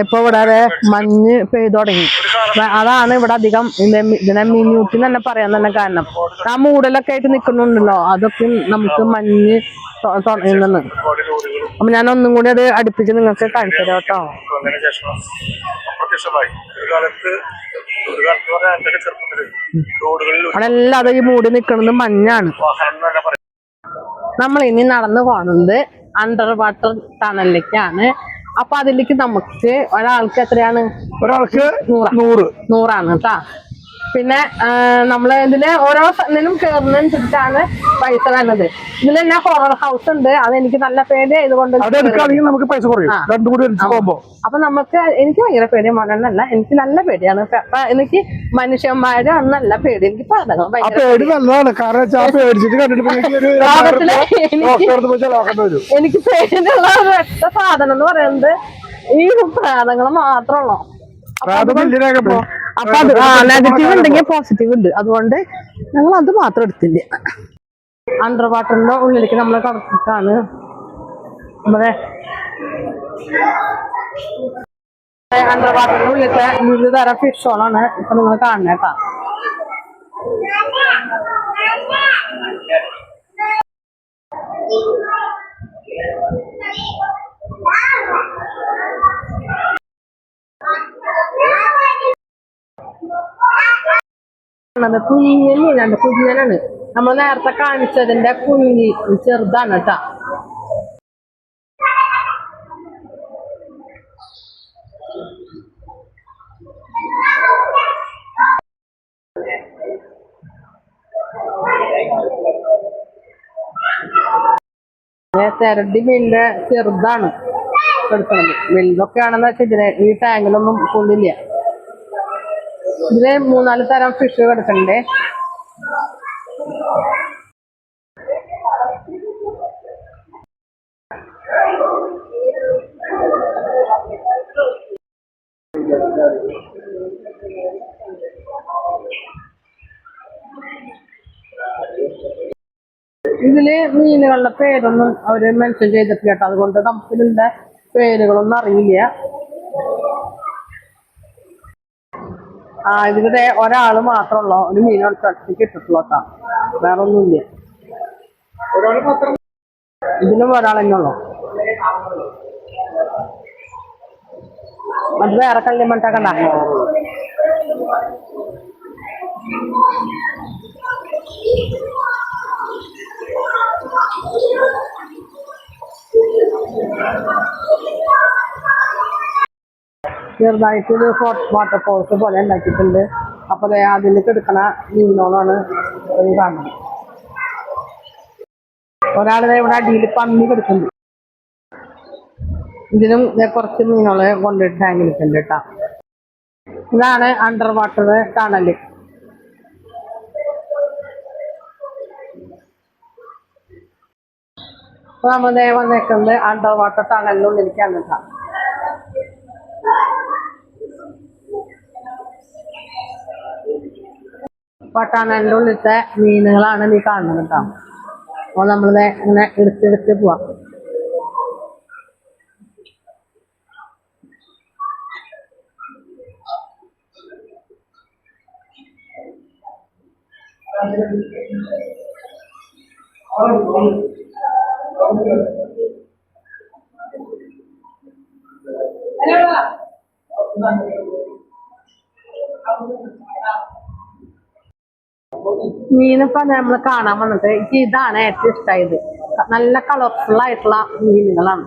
ഇപ്പൊ ഇവിടെ മഞ്ഞ് പെയ്തു തുടങ്ങി. അതാണ് ഇവിടെ അധികം ഇതിനെ മിന്യൂട്ടി തന്നെ പറയാൻ തന്നെ കാരണം. ആ മൂടലൊക്കെ ആയിട്ട് നിൽക്കുന്നുണ്ടല്ലോ അതൊക്കെ നമുക്ക് മഞ്ഞ് തൊ- തുടങ്ങുന്നു അപ്പൊ ഞാൻ ഒന്നും കൂടി അത് അടുപ്പിച്ച് നിങ്ങൾക്ക് കാണിച്ചു തരാം കേട്ടോ. വന്നതിന് അത് ഈ മൂടി നിൽക്കുന്നത് മഞ്ഞാണ്. നമ്മൾ ഇനി നടന്നു പോകുന്നത് അണ്ടർ വാട്ടർ ടണലിലേക്കാണ് അപ്പൊ അതിലേക്ക് നമുക്ക് ഒരാൾക്ക് എത്രയാണ്? ഒരാൾക്ക് നൂറ്. നൂറ്. നൂറാണ് കേട്ടാ. പിന്നെ നമ്മൾ ഇതിൽ ഓരോ ഇതിനും കയറുന്നതനുസരിച്ചാണ് പൈസ വരുന്നത് ഇതിൽ തന്നെ ഹൊറർ ഹൗസ് ഉണ്ട്. അത് എനിക്ക് നല്ല പേടി ആയതുകൊണ്ട് അത് എടുക്കുകയാണെങ്കിൽ നമുക്ക് പൈസ കുറയും. അപ്പൊ നമുക്ക് എനിക്ക് ഭയങ്കര പേടി മണ്ണെണ്ണല്ല എനിക്ക് നല്ല പേടിയാണ്. എനിക്ക് മനുഷ്യന്മാര് നല്ല പേടി. എനിക്ക് എനിക്ക് പേടിയുള്ള ഒരു സാധനം എന്ന് പറയുന്നത് ഈ പ്രാതങ്ങൾ മാത്രമുള്ളൂ അപ്പൊ അത് നെഗറ്റീവ് ഉണ്ടെങ്കിൽ പോസിറ്റീവ് ഉണ്ട്. അതുകൊണ്ട് ഞങ്ങൾ അത് മാത്രം എടുത്തില്ല. അണ്ടർ വാട്ടറിന്റെ ഉള്ളിലേക്ക് നമ്മൾ കടത്തിട്ടാണ്. നമ്മുടെ അണ്ടർ വാട്ടറിന്റെ ഉള്ളിലത്തെ വിവിധ തരം ഫിഷുകളാണ് ഇപ്പൊ നിങ്ങൾ കാണുന്നത് കുഞ്ഞൻ മീനാണ് കുഞ്ഞനാണ് നമ്മൾ നേരത്തെ കാണിച്ചതിന്റെ കുഞ്ഞി ചെറുതാണ് കേട്ടാ. തെരടി മീനിന്റെ ചെറുതാണ്. എടുക്കുന്നത് വലുതൊക്കെ ആണെന്ന് വെച്ചാൽ ഇതിന് ഈ ടാങ്കിലൊന്നും കൊള്ളില്ല. ഇതിൽ മൂന്നാൽ തരം ഫിഷ് കിടക്കണ്ടേ ഇതിൽ മീനുകളുടെ പേരൊന്നും അവർ മെൻഷൻ ചെയ്തിട്ടില്ല കേട്ടോ. അതുകൊണ്ട് നമുക്ക് ഇതിന്റെ പേരുകളൊന്നും അറിയില്ല. ആ ഇതിവിടെ ഒരാൾ മാത്രമുള്ളൂ ഒരു മീൻ ഒറ്റയ്ക്ക് കേട്ടോ വേറെ ഒന്നുമില്ല ഇതിലും ഒരാൾ തന്നെ ഉള്ളു. അത് വേറെ കല്ലിമട്ടക്കണ്ട ചെറുതായിട്ട് ഒരു വാട്ടർ ഫോൾസ് പോലെ ഉണ്ടാക്കിയിട്ടുണ്ട്. അപ്പൊ ദേ അതിൽ കിടക്കണ മീനോളാണ് കാണുന്നത് ഒരാളിതെ ഇവിടെ അടിയിൽ പന്നി കിടക്കുന്നു ഇതിനും കുറച്ച് മീനുകളെ കൊണ്ടിട്ട് ടാങ്കിലിട്ടുണ്ട് കേട്ടോ. ഇതാണ് അണ്ടർ വാട്ടർ അപ്പൊ നമ്മൾ വന്നേക്കുന്നത് അണ്ടർ വാട്ടർ ടണലിനുള്ളിലേക്കാണ് കേട്ടോ. അപ്പൊ ടണലിന്റെ ഉള്ളിലത്തെ മീനുകളാണ് നീ കാണുന്നത് കേട്ടോ. അപ്പോൾ നമ്മളിത് ഇങ്ങനെ എടുത്തെടുത്ത് പോവാം. മീനിപ്പോ നമ്മൾ കാണാൻ വന്നിട്ട് എനിക്ക് ഇതാണ് ഏറ്റവും ഇഷ്ടമായത് നല്ല കളർഫുൾ ആയിട്ടുള്ള മീനുകളാണ്.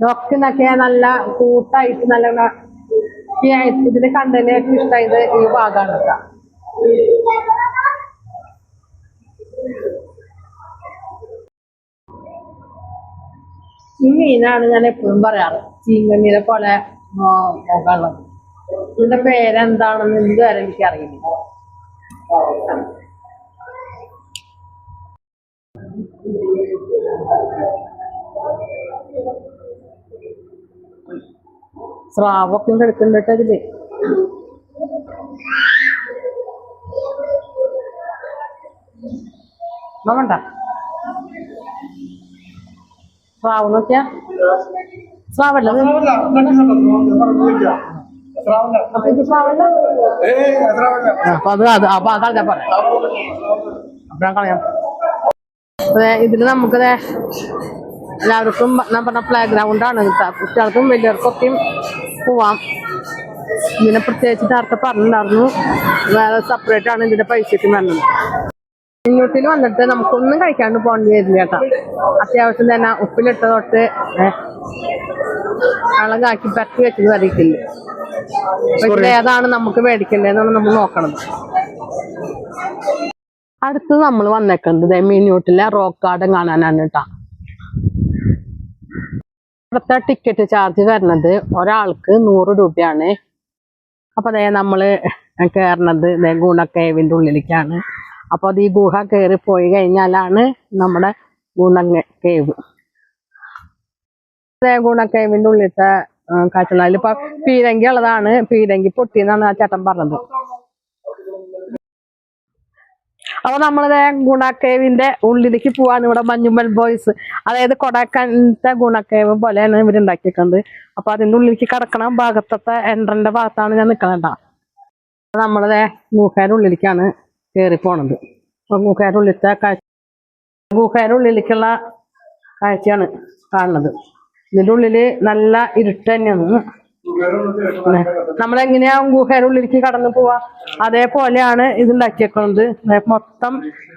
ഡോക്ടറിനൊക്കെ നല്ല കൂട്ടായിട്ട് നല്ല ഇതിന് കണ്ടതിന് ഏറ്റവും ഇഷ്ടമായത് ഈ ഭാഗമാണ് ഈ മീനാണ് ഞാൻ എപ്പോഴും പറയാറ്. ചീങ്കണ്ണീരെ പോലെ മുഖമുള്ളത് ഇതിന്റെ പേരെന്താണെന്ന് ഇതുവരെ എനിക്കറിയില്ല. സ്രാവൊക്കെ കിടക്കുന്നുണ്ട് അതിൽ വേണ്ട. സ്രാവ് നോക്കിയാ? സ്രാവല്ല ഇത്? അപ്പൊ അത് അത് അപ്പൊ അത് കളഞ്ഞാ പറയാം അപ്പൊ ഞാൻ കളയാം. നമുക്ക് എല്ലാവർക്കും ഞാൻ പറഞ്ഞ പ്ലേ ഗ്രൗണ്ട് ആണ് കേട്ടോ. കുട്ടികൾക്കും വലിയവർക്കൊക്കെയും പോവാം. ഇതിനെ പ്രത്യേകിച്ച് നേരത്തെ പറഞ്ഞിട്ടുണ്ടായിരുന്നു. വേറെ സെപ്പറേറ്റ് ആണ് ഇതിന്റെ പൈസക്ക് വേണ്ടത്. ഇങ്ങോട്ടിൽ വന്നിട്ട് നമുക്കൊന്നും കഴിക്കാണ്ട് പോകേണ്ടി വരില്ല കേട്ടോ. അത്യാവശ്യം തന്നെ ഉപ്പിലിട്ട തൊട്ട് അളകാക്കി പറ്റി വെച്ചത് അറിയിക്കില്ല ഏതാണ് നമുക്ക് മേടിക്കേണ്ടതെന്നാണ് നമ്മൾ നോക്കണത് അടുത്ത് നമ്മൾ വന്നേക്കുന്നത് മീനൂട്ടിലെ റോക്ക് ഗാർഡൻ കാണാനാണ് കേട്ടോ ഇവിടുത്തെ ടിക്കറ്റ് ചാർജ് വരുന്നത് ഒരാൾക്ക് നൂറ് രൂപയാണ്. അപ്പൊ അതേ നമ്മൾ കയറണത് ഗുണ കേവിന്റെ ഉള്ളിലേക്കാണ്. അപ്പൊ അത് ഈ ഗുഹ കയറി പോയി കഴിഞ്ഞാലാണ് നമ്മുടെ ഗുണ കേവ്. ദേ ഗുണ കേവിന്റെ ഉള്ളിലത്തെ കാഴ്ചകൾ അതിലിപ്പോ പീരങ്കി ഉള്ളതാണ്. പീരങ്കി പൊട്ടിയെന്നാണ് ആ ചേട്ടൻ പറഞ്ഞത്. അപ്പൊ നമ്മളിത് ഗുണക്കേവിന്റെ ഉള്ളിലേക്ക് പോവാണ് ഇവിടെ മഞ്ഞുമ്മൽ ബോയ്സ് അതായത് കൊടക്കനത്തെ ഗുണക്കേവ് പോലെയാണ് ഉണ്ടാക്കിയിട്ടുണ്ട് അപ്പൊ അതിന്റെ ഉള്ളിലേക്ക് കടക്കണ. ഭാഗത്തത്തെ എൻട്രന്റെ ഭാഗത്താണ് ഞാൻ നിക്കണേട്ടാ നമ്മളിത് ഗുഹയുടെ ഉള്ളിലേക്കാണ് കയറി പോണത്. അപ്പൊ ഗുഹയുടെ ഉള്ളിലത്തെ കാഴ്ച ഗുഹയുടെ ഉള്ളിലേക്കുള്ള കാഴ്ചയാണ് കാണുന്നത്. ഇതിന്റെ ഉള്ളിൽ നല്ല ഇരുട്ട് തന്നെയാണ് നമ്മളെങ്ങനെയാ ഗുഹയുടെ ഉള്ളിലേക്ക് കടന്നു പോവാ? അതേപോലെയാണ് ഇത് ഉണ്ടാക്കിയേക്കുന്നത് മൊത്തം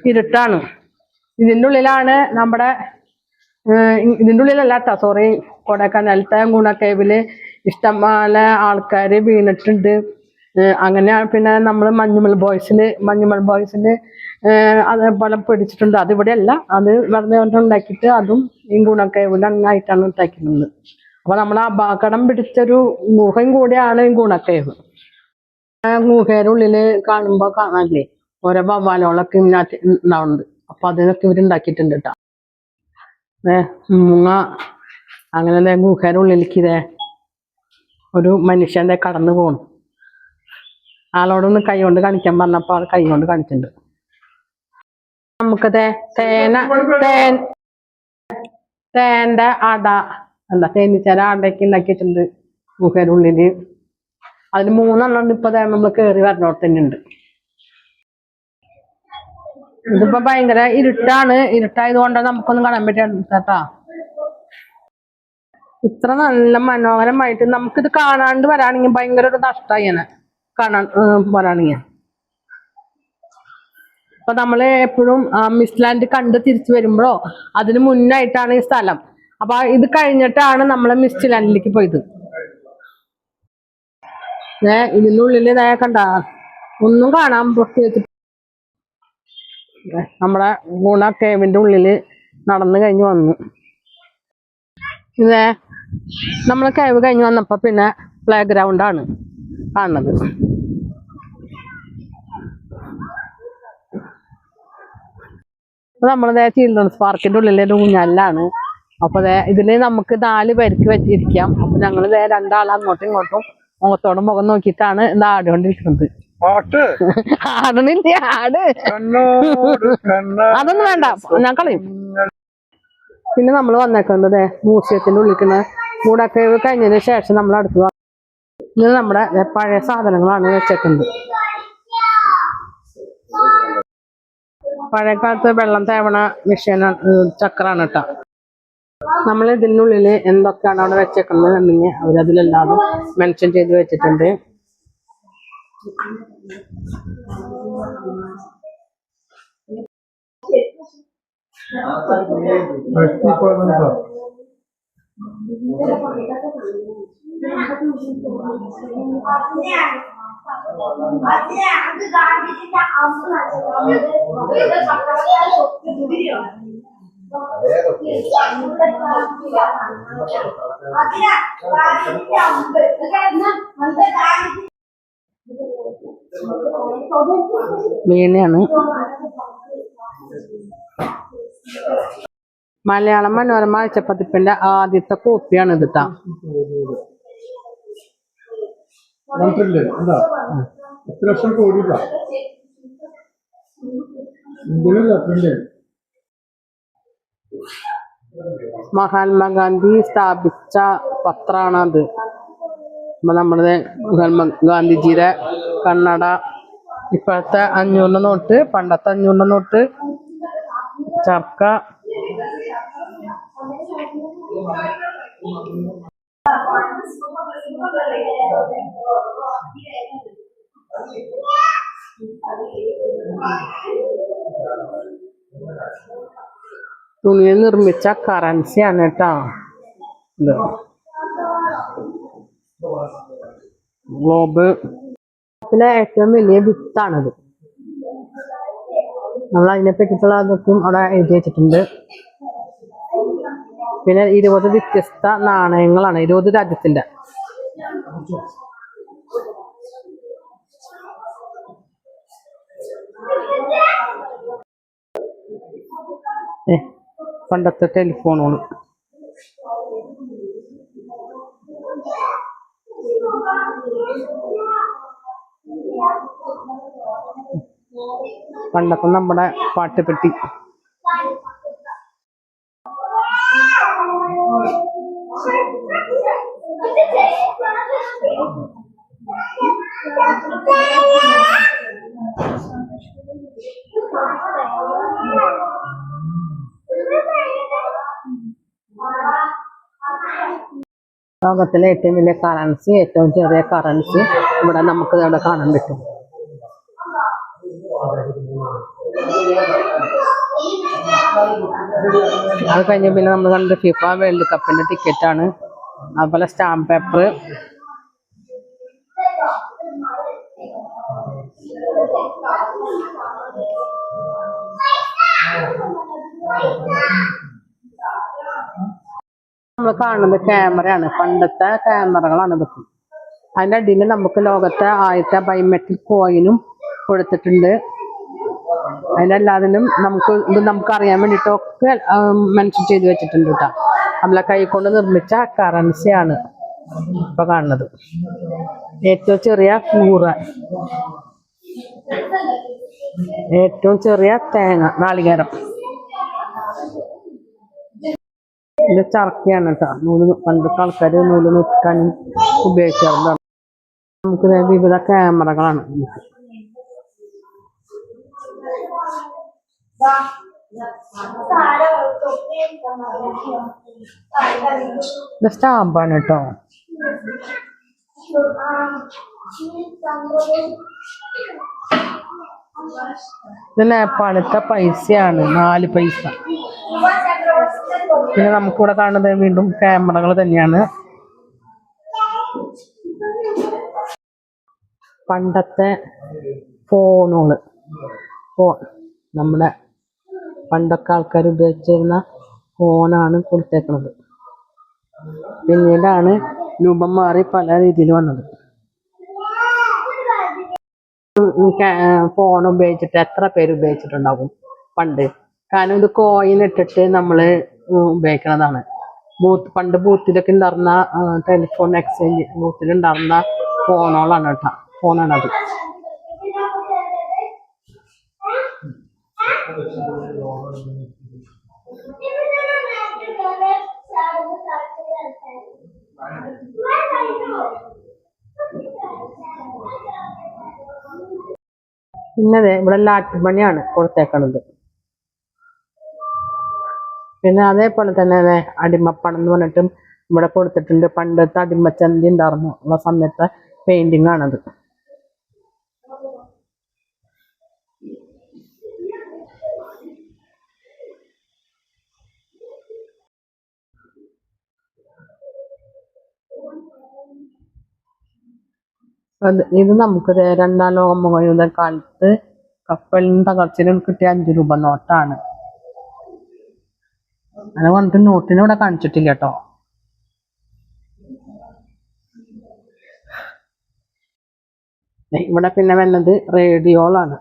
ഇരുട്ടാണ്. ഇതിന്റെ ഉള്ളിലാണ് നമ്മുടെ ഇതിന്റെ ഉള്ളിലല്ല കേട്ടോ സോറി കൊടൈക്കനാലത്തെ കേവിൽ ഇഷ്ടംപോലെ ആൾക്കാര് വീണിട്ടുണ്ട്. അങ്ങനെ പിന്നെ നമ്മൾ മഞ്ഞുമൽ ബോയ്സിൽ മഞ്ഞുമൽ ബോയ്സിൽ അതേപോലെ പിടിച്ചിട്ടുണ്ട്. അതിവിടെ അല്ല അത് വെറുതെ ഉണ്ടാക്കിയിട്ട് അതും ഈ ഗുണൊക്കെ ഇവിടെ അങ്ങായിട്ടാണ് ഉണ്ടാക്കുന്നത് അപ്പൊ നമ്മൾ അപകടം പിടിച്ചൊരു ഗുഹയും കൂടിയാണ് ഈ ഗുണക്കേവ് ആ ഗുഹയുടെ ഉള്ളിൽ കാണുമ്പോ കാണാനില്ലേ? ഓരോ ബവാലോളൊക്കെ ഇതിനകത്ത് ഉണ്ടാവുന്നുണ്ട് അപ്പൊ അതിനൊക്കെ ഇവർ ഉണ്ടാക്കിയിട്ടുണ്ട് കേട്ടോ മുങ്ങ. അങ്ങനെ ഗുഹയുടെ ഉള്ളിലേക്ക് ഇതേ ഒരു മനുഷ്യന്റെ കടന്നു പോണു. ആളോടൊന്ന് കൈ കൊണ്ട് കാണിക്കാൻ പറഞ്ഞപ്പോ ആൾ കൈ കൊണ്ട് കാണിച്ചിട്ടുണ്ട് നമുക്ക് തേന തേൻ തേന്റെ അട എന്താ തേനീച്ചേര അടയൊക്കെ ഉണ്ടാക്കിയിട്ടുണ്ട് ഗുഹയുടെ ഉള്ളിൽ. അതിന് മൂന്നെണ്ണം ഇപ്പൊ ദേ നമ്മൾ കേറി വരണോട്ട് തന്നെ ഉണ്ട്. ഇതിപ്പോ ഭയങ്കര ഇരുട്ടാണ്. ഇരുട്ടായത് കൊണ്ട് നമുക്കൊന്നും കാണാൻ പറ്റാ ഇത്ര നല്ല മനോഹരമായിട്ട് നമുക്കിത് കാണാണ്ട് വരാണെങ്കിൽ ഭയങ്കര ഒരു നഷ്ടമായി കാണാൻ പോരാണെങ്കിൽ അപ്പൊ നമ്മൾ എപ്പോഴും മിസ്ലാൻഡ് കണ്ട് തിരിച്ചു വരുമ്പോഴോ അതിന് മുന്നായിട്ടാണ് ഈ സ്ഥലം. അപ്പൊ ഇത് കഴിഞ്ഞിട്ടാണ് നമ്മൾ മിസ്റ്റ് ലാൻഡിലേക്ക് പോയത്. ഏ ഇതിനുള്ളിൽ ഇതായ കണ്ട ഒന്നും കാണാൻ പ്രത്യേകിച്ച് നമ്മളെ ഗുണ കേവിന്റെ ഉള്ളിൽ നടന്നു കഴിഞ്ഞ് വന്നു. ഇതേ നമ്മൾ കേവ് കഴിഞ്ഞ് വന്നപ്പോ പിന്നെ പ്ലേ ഗ്രൗണ്ട് ആണ് കാണുന്നത് അപ്പൊ നമ്മളിതേ ചിൽഡ്രൻസ് പാർക്കിന്റെ ഉള്ളിലെ ഒരു ഊഞ്ഞാലിലാണ്. അപ്പൊ ദേ ഇതിൽ നമുക്ക് നാല് പേർക്ക് വെച്ചിരിക്കാം അപ്പൊ ഞങ്ങൾ ഇതേ രണ്ടാൾ അങ്ങോട്ടും ഇങ്ങോട്ടും മുഖത്തോട് മുഖം നോക്കിയിട്ടാണ് ഇത് ആടുകൊണ്ടിരിക്കുന്നത് ആടണില്ല ആട്. അതൊന്നും വേണ്ട ഞാൻ കളയും. പിന്നെ നമ്മൾ വന്നേക്കുന്നത് മ്യൂസിയത്തിന്റെ ഉള്ളിക്കുന്ന കൂടൊക്കെ കഴിഞ്ഞതിന് ശേഷം നമ്മൾ അടുത്ത്. ഇത് നമ്മുടെ പഴയ സാധനങ്ങളാണ് വെച്ചേക്കുന്നത്. പഴയ കാലത്ത് വെള്ളം തേവണ മെഷീൻ ചക്രാണ് കേട്ടോ നമ്മൾ ഇതിനുള്ളിൽ എന്തൊക്കെയാണ് അവിടെ വെച്ചേക്കുന്നത് എന്നുണ്ടെങ്കിൽ അവരതിലെല്ലാതും മെൻഷൻ ചെയ്ത് വെച്ചിട്ടുണ്ട്. അതിനെ അത് ഗാന്ധിജിന്റെ വീണയാണ് മലയാളം മനോരമ ആഴ്ചപ്പതിപ്പിന്റെ ആദ്യത്തെ കോപ്പിയാണ് ഇത് ട്ടാ ട്രില്യൺ എന്താ? എത്ര ലക്ഷം കോടി പ്രിന്റ് മഹാത്മാഗാന്ധി സ്ഥാപിച്ച പത്രമാണ് അത് അപ്പൊ നമ്മുടെ ഗാന്ധിജിയുടെ കണ്ണട. ഇപ്പോഴത്തെ അഞ്ഞൂറിന്റെ നോട്ട് പണ്ടത്തെ അഞ്ഞൂറിന്റെ നോട്ട് ചർക്ക. തുണിയിൽ നിർമ്മിച്ച കറൻസിയാണ് കേട്ടോ ഇത്. ഗ്ലോബ് ഗ്ലോബിലെ ഏറ്റവും വലിയ വിത്താണിത് നമ്മൾ അതിനെ പറ്റിയിട്ടുള്ള അതൊക്കെ അവിടെ എഴുതി വെച്ചിട്ടുണ്ട്. പിന്നെ ഇരുപത് വ്യത്യസ്ത നാണയങ്ങളാണ്. ഇരുപത് രാജ്യത്തിന്റെ. പണ്ടത്തെ ടെലിഫോണുകൾ പണ്ടത്തെ നമ്മുടെ പാട്ടുപെട്ടി. ലോകത്തിലെ ഏറ്റവും വലിയ കറൻസി ഏറ്റവും ചെറിയ കറൻസി ഇവിടെ നമുക്ക് ഇവിടെ കാണാൻ പറ്റും. അത് കഴിഞ്ഞ് പിന്നെ നമ്മൾ കണ്ട ഫിഫ വേൾഡ് കപ്പിന്റെ ടിക്കറ്റ് ആണ്. അതുപോലെ സ്റ്റാമ്പ് പേപ്പർ നമ്മൾ കാണുന്നത് ക്യാമറയാണ്. പണ്ടത്തെ ക്യാമറകളാണ് ഇതൊക്കെ. അതിന്റെ അടിയിൽ നമുക്ക് ലോകത്തെ ആദ്യത്തെ ബയോമെട്രിക് കോയിനും കൊടുത്തിട്ടുണ്ട്. അതിനെല്ലാതിനും നമുക്ക് ഇത് നമുക്ക് അറിയാൻ വേണ്ടിയിട്ടൊക്കെ മെൻഷൻ ചെയ്ത് വെച്ചിട്ടുണ്ട് കേട്ടോ. നമ്മളെ കൈ കൊണ്ട് നിർമ്മിച്ച കറൻസിയാണ് ഇപ്പൊ കാണുന്നത്. ഏറ്റവും ചെറിയ കൂറ. ഏറ്റവും ചെറിയ തേങ്ങ നാളികേരം. ഇത് ചർക്കയാണ് കേട്ടോ. നൂൽ പണ്ടത്തെ ആൾക്കാർ നൂൽ നിൽക്കാനും ഉപയോഗിക്കാറുണ്ട്. നമുക്ക് വിവിധ ക്യാമറകളാണ് ഇത് സ്റ്റാമ്പാണ് കേട്ടോ. ഇത് നേപ്പാളത്തെ പൈസയാണ്. നാല് പൈസ. പിന്നെ നമുക്കിവിടെ കാണുന്നത് വീണ്ടും ക്യാമറകൾ തന്നെയാണ്. പണ്ടത്തെ ഫോണുകൾ ഫോൺ നമ്മുടെ പണ്ടൊക്കെ ആൾക്കാർ ഉപയോഗിച്ചിരുന്ന ഫോണാണ് കൊടുത്തേക്കുന്നത് പിന്നീടാണ് രൂപം മാറി പല രീതിയിൽ വന്നത്. ഫോൺ ഉപയോഗിച്ചിട്ട് എത്ര പേര് ഉപയോഗിച്ചിട്ടുണ്ടാകും പണ്ട്? കാരണം ഇത് കോയിൻ ഇട്ടിട്ട് നമ്മൾ ഉപയോഗിക്കുന്നതാണ് ബൂത്ത് പണ്ട് ബൂത്തിലൊക്കെ ഉണ്ടായിരുന്ന ടെലിഫോൺ എക്സ്ചേഞ്ച് ബൂത്തിൽ ഉണ്ടായിരുന്ന ഫോണുകളാണ് കേട്ടോ. ഫോണാണത് പിന്നെ ദേ ഇവിടെ ലാറ്റുപണിയാണ് കൊടുത്തേക്കണത്. പിന്നെ അതേപോലെ തന്നെ അടിമപ്പണം എന്ന് പറഞ്ഞിട്ടും ഇവിടെ കൊടുത്തിട്ടുണ്ട്. പണ്ടത്തെ അടിമച്ചന്തി ഉണ്ടായിരുന്നു ഉള്ള സമയത്തെ പെയിന്റിങ് ആണത്. ഇത് നമുക്ക് രണ്ടാം ലോക മഹായുദ്ധ കാലത്ത് കപ്പലിന് തകർച്ചയിലും കിട്ടിയ അഞ്ചു രൂപ നോട്ടാണ്. അത് പറഞ്ഞിട്ട് നോട്ടിന് ഇവിടെ കാണിച്ചിട്ടില്ല കേട്ടോ ഇവിടെ പിന്നെ വരുന്നത് റേഡിയോളാണ്.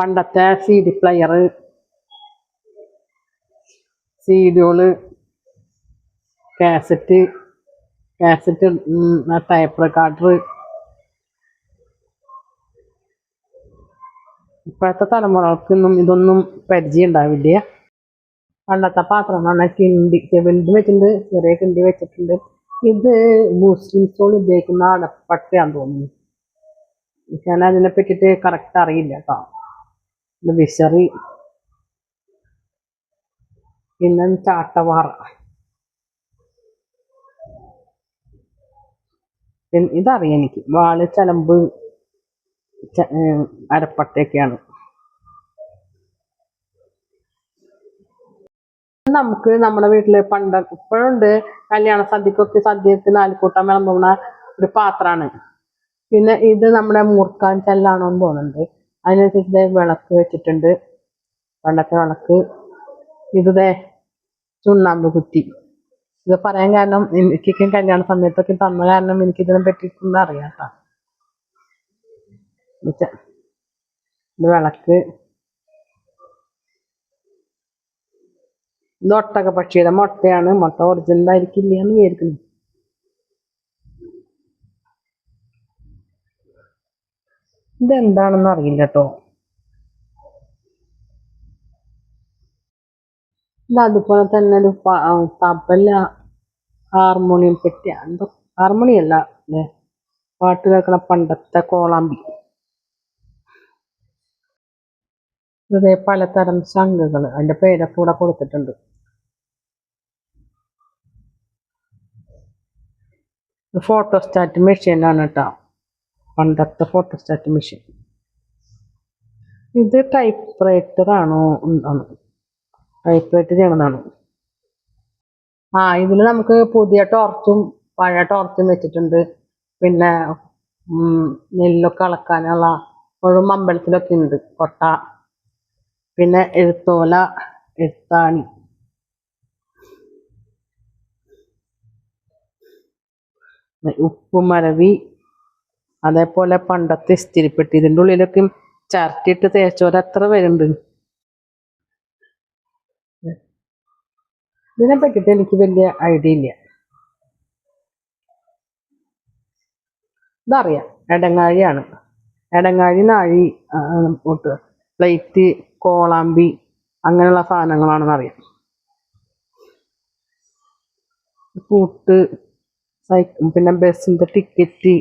പണ്ടത്തെ സി ഡി പ്ലെയർ സീഡിയോൾ കാസറ്റ് കാസറ്റ് ടൈപ്പ് റെക്കോർഡർ ഇപ്പോഴത്തെ തലമുറകൾക്കൊന്നും ഇതൊന്നും പരിചയം ഉണ്ടാവില്ല പണ്ടത്തെ പാത്രമാണ് കിണ്ടി വലുത് വെച്ചിട്ടുണ്ട് ചെറിയ കിണ്ടി വെച്ചിട്ടുണ്ട്. ഇത് മുസ്ലിംസോൾ ഉപയോഗിക്കുന്ന അടപ്പട്ടയാന്ന് തോന്നുന്നു. ഞാൻ അതിനെ പറ്റിയിട്ട് കറക്റ്റ് അറിയില്ല കേട്ടോ. വിശറി. പിന്നെ ചാട്ടവാറ ഇതറിയാം എനിക്ക്. വാൾ ചലമ്പ് അരപ്പട്ടയൊക്കെയാണ്. നമുക്ക് നമ്മുടെ വീട്ടിൽ പണ്ട ഇപ്പോഴുണ്ട് കല്യാണ സദ്യക്കൊക്കെ സദ്യക്ക് നാലുകൂട്ടം വിളമ്പുന്ന ഒരു പാത്രമാണ്. പിന്നെ ഇത് നമ്മുടെ മൂർക്കാൻ ചെല്ലാണോ എന്ന് തോന്നുന്നുണ്ട്. അതിനനുസരിച്ച് വിളക്ക് വെച്ചിട്ടുണ്ട്. പണ്ടത്തെ വിളക്ക്. ഇത് ദേ ചുണ്ണാമ്പ് കുത്തി ഇത് പറയാൻ കാരണം എനിക്കൊക്കെ കല്യാണ സമയത്തൊക്കെ തന്ന കാരണം എനിക്ക് ഇതിനെ പറ്റിയിട്ടൊന്നും അറിയാം വിളക്ക്. ഇത് ഒട്ടക പക്ഷിയുടെ മുട്ടയാണ്. മുട്ട ഒറിജിനൽ ആയിരിക്കില്ല എന്ന് വിചാരിക്കുന്നു. ഇതെന്താണെന്ന് അറിയില്ല കേട്ടോ അതുപോലെ തന്നെ ഒരു തബല ഹാർമോണിയം പെട്ടി എന്തോ ഹാർമോണിയം അല്ല പാട്ട് കേൾക്കണ പണ്ടത്തെ കോളാമ്പി. ഇതേ പലതരം ശംഖുകൾ അതിന്റെ പേരൊക്കെ ഇവിടെ കൊടുത്തിട്ടുണ്ട്. ഫോട്ടോസ്റ്റാറ്റ് മെഷീനാണ് കേട്ടോ പണ്ടത്തെ ഫോട്ടോസ്റ്റാറ്റ് മെഷീൻ ഇത് ടൈപ്പ് ആണ് ടൈപ്പ് റൈറ്റർ ചെയ്യണതാണ്. ആ ഇതിൽ നമുക്ക് പുതിയ ടോർച്ചും പഴയ ടോർച്ചും വെച്ചിട്ടുണ്ട്. പിന്നെ നെല്ലൊക്കെ അളക്കാനുള്ള ഒരു അമ്പലത്തിലൊക്കെ ഉണ്ട് കൊട്ട. പിന്നെ എഴുത്തോല എഴുത്താണി. ഉപ്പുമരവി അതേപോലെ പണ്ടത്തെ ഇസ്തിരിപ്പെട്ടി. ഇതിന്റെ ഉള്ളിലൊക്കെ ചരട്ടിയിട്ട് തേച്ചോരത്ര വരുന്നുണ്ട് ഇതിനെ പറ്റിയിട്ട് എനിക്ക് വലിയ ഐഡിയ ഇല്ല. ഇതറിയാം. എടങ്ങാഴിയാണ്. എടങ്ങാഴി നാഴി പ്ലേറ്റ് കോളാമ്പി അങ്ങനെയുള്ള സാധനങ്ങളാണെന്ന് അറിയാം. കൂട്ട് സൈക്കിൾ പിന്നെ ബസ്സിന്റെ ടിക്കറ്റ്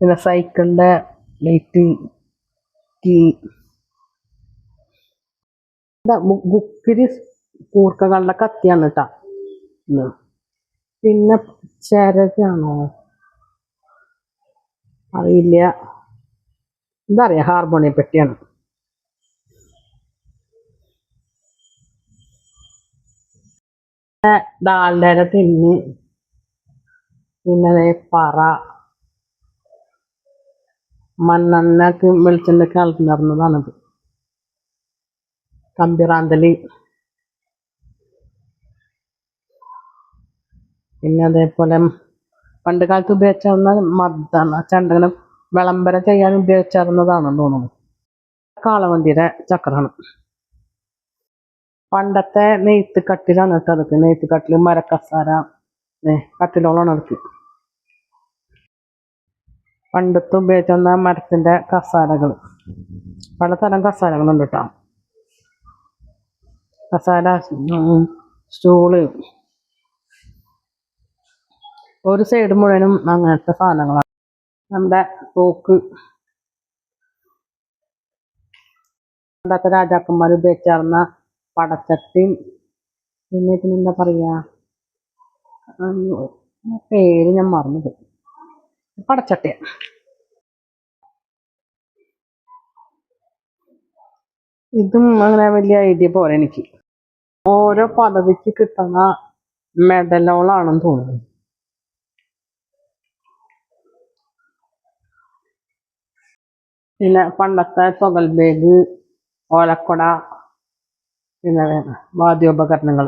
പിന്നെ സൈക്കിളിന്റെ ലൈറ്റ് കീ ബുക്കിൽ കൂർക്കകളുടെ കത്തിയാണ് കേട്ടോ. പിന്നെ ചരകാണോ? അറിയില്ല. എന്താ ഇതറിയാം ഹാർമോണിയം പെട്ടിയാണ്. ഡാലിന്റെ തിന്നി. പിന്നെ പറ. മണ്ണെണ്ണക്ക് വെളിച്ചെണ്ണക്ക് നടന്നതാണത് കമ്പിറാന്തലി പിന്നെ അതേപോലെ പണ്ട് കാലത്ത് ഉപയോഗിച്ചിരുന്ന മർദ്ദാണ്. ചണ്ടങ്ങനെ വിളംബരം ചെയ്യാൻ ഉപയോഗിച്ചിരുന്നതാണെന്ന് തോന്നുന്നു കാളവണ്ടിയുടെ ചക്രമാണ്. പണ്ടത്തെ നെയ്ത്ത് കട്ടിലാണ് കേട്ടോ അതൊക്കെ. നെയ്ത്ത് കട്ടിൽ മരക്കസാര കട്ടിലോളാണ് അതൊക്കെ. പണ്ടത്തെ ഉപയോഗിച്ചിരുന്ന മരത്തിന്റെ കസാരകൾ. പലതരം കസാരകളുണ്ട് കേട്ടോ. കസാര ഉം, സ്റ്റൂൾ. ഒരു സൈഡ് മുഴുവനും അങ്ങനത്തെ സാധനങ്ങളാണ്. നമ്മുടെ തോക്ക്. പണ്ടത്തെ രാജാക്കന്മാർ ഉപയോഗിച്ചിരുന്ന പടച്ചട്ടിയും. പിന്നെ പിന്നെന്താ പറയുക പേര് ഞാൻ മറന്നുപോയി. പടച്ചട്ടിയ. ഇതും അങ്ങനെ വലിയ ഐഡിയ പോലെ എനിക്ക്. ഓരോ പദവിക്ക് കിട്ടുന്ന മെഡലോളാണെന്ന് തോന്നുന്നു. പിന്നെ പണ്ടത്തെ തൊകൽ ബേഗ് ഓലക്കൊട പിന്നെ വാദ്യോപകരണങ്ങൾ.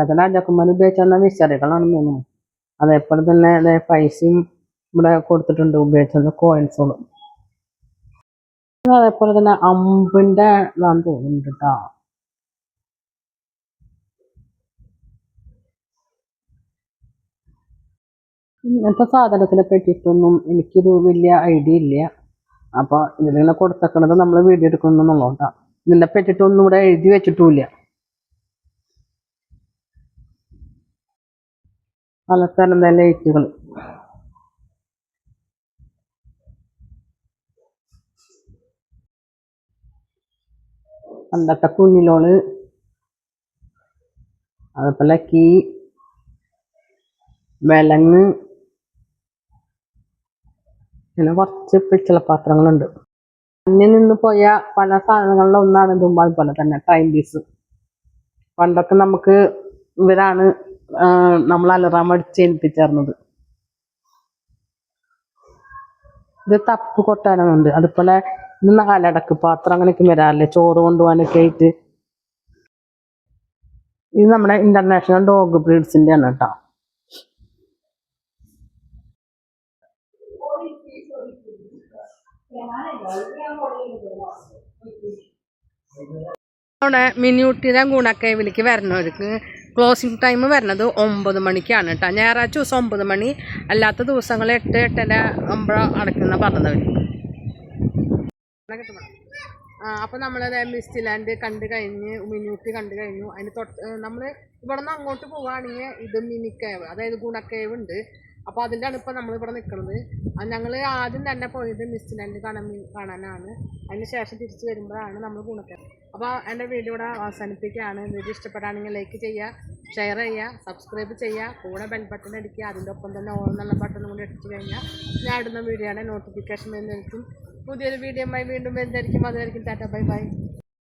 അതൊക്കെ രാജാക്കന്മാർ ഉപയോഗിച്ചിരുന്ന വിശറികളാണെന്ന് തോന്നുന്നു അതേപോലെ തന്നെ പൈസയും ഇവിടെ കൊടുത്തിട്ടുണ്ട് ഉപയോഗിച്ചത് കോയിൻസുകളും. അതേപോലെ തന്നെ അമ്പിന്റെ ഇതാന്ന് തോന്നുന്നുണ്ട് കേട്ടോ ഇങ്ങനത്തെ സാധനത്തിനെ പറ്റിയിട്ടൊന്നും എനിക്കൊരു വലിയ ഐഡിയ ഇല്ല. അപ്പൊ ഇതിലിങ്ങനെ കൊടുത്തേക്കണത് നമ്മൾ വീഡിയോ എടുക്കുന്നുള്ളൂട്ടാ ഇതിനെ പറ്റിയിട്ടൊന്നും ഇവിടെ എഴുതി വെച്ചിട്ടുമില്ല പലതരം ലൈറ്റുകൾ. പണ്ടത്തെ കുഞ്ഞിലോൾ അതുപോലെ കീ വിലങ്ങ് അങ്ങനെ കുറച്ച് പിച്ചള പാത്രങ്ങളുണ്ട്. അന്യം നിന്ന് പോയ പല സാധനങ്ങളിലൊന്നാണ് ഇതും അതുപോലെ തന്നെ ടൈം പീസ് പണ്ടൊക്കെ നമുക്ക് ഇവരാണ് നമ്മൾ അലറാം അടിച്ച് ഇത് തപ്പ് കൊട്ടാനുണ്ട് അതുപോലെ നാലടക്ക് പാത്രം അങ്ങനെയൊക്കെ വരാറില്ലേ? ചോറ് കൊണ്ടുപോകാനൊക്കെ ആയിട്ട്. ഇത് നമ്മുടെ ഇന്റർനാഷണൽ ഡോഗ് ബ്രീഡ്സിന്റെ ആണ് കേട്ടോ. അവിടെ മിനിയൂട്ടിനെ ഗുണക്കേവിലേക്ക് വരുന്നവർക്ക് ക്ലോസിംഗ് ടൈം വരുന്നത് ഒമ്പത് മണിക്കാണ് കേട്ടോ ഞായറാഴ്ച ദിവസം ഒമ്പത് മണി അല്ലാത്ത ദിവസങ്ങൾ എട്ട് എട്ടര ഒമ്പത് അടയ്ക്കുന്ന പറഞ്ഞവർ അപ്പോൾ നമ്മളത് മിസ്റ്റി ലാൻഡ് കണ്ടു കഴിഞ്ഞ് മിനിയൂട്ടി കണ്ടു കഴിഞ്ഞു. അതിന് തൊട്ട് നമ്മൾ ഇവിടെ നിന്ന് അങ്ങോട്ട് പോവുകയാണെങ്കിൽ ഇത് മിനിക്കേവ് അതായത് ഗുണക്കേവ് ഉണ്ട്. അപ്പോൾ അതിലാണ് ഇപ്പോൾ നമ്മൾ ഇവിടെ നിൽക്കുന്നത് ഞങ്ങൾ ആദ്യം തന്നെ പോയത് ലാൻഡ് കാണാൻ കാണാനാണ്. അതിന് ശേഷം തിരിച്ചു വരുമ്പോഴാണ് നമ്മൾ ഗുണക്കേവ് അപ്പോൾ എന്റെ വീഡിയോ ഇവിടെ അവസാനിപ്പിക്കുകയാണ്. വീഡിയോ ഇഷ്ടപ്പെടുകയാണെങ്കിൽ ലൈക്ക് ചെയ്യുക ഷെയർ ചെയ്യുക സബ്സ്ക്രൈബ് ചെയ്യുക കൂടെ ബെൽ ബട്ടൺ അടിക്കുക അതിന്റെ ഒപ്പം തന്നെ ഓൾ എന്നുള്ള ബട്ടൺ കൂടി അടിച്ചു കഴിഞ്ഞാൽ ഞാൻ ഇടുന്ന വീഡിയോയുടെ നോട്ടിഫിക്കേഷൻ വരുന്നതായിരിക്കും. പുതിയൊരു വീഡിയോ വീണ്ടും വരുന്നതായിരിക്കും. അതായിരിക്കും ടാറ്റ ബൈ ബൈ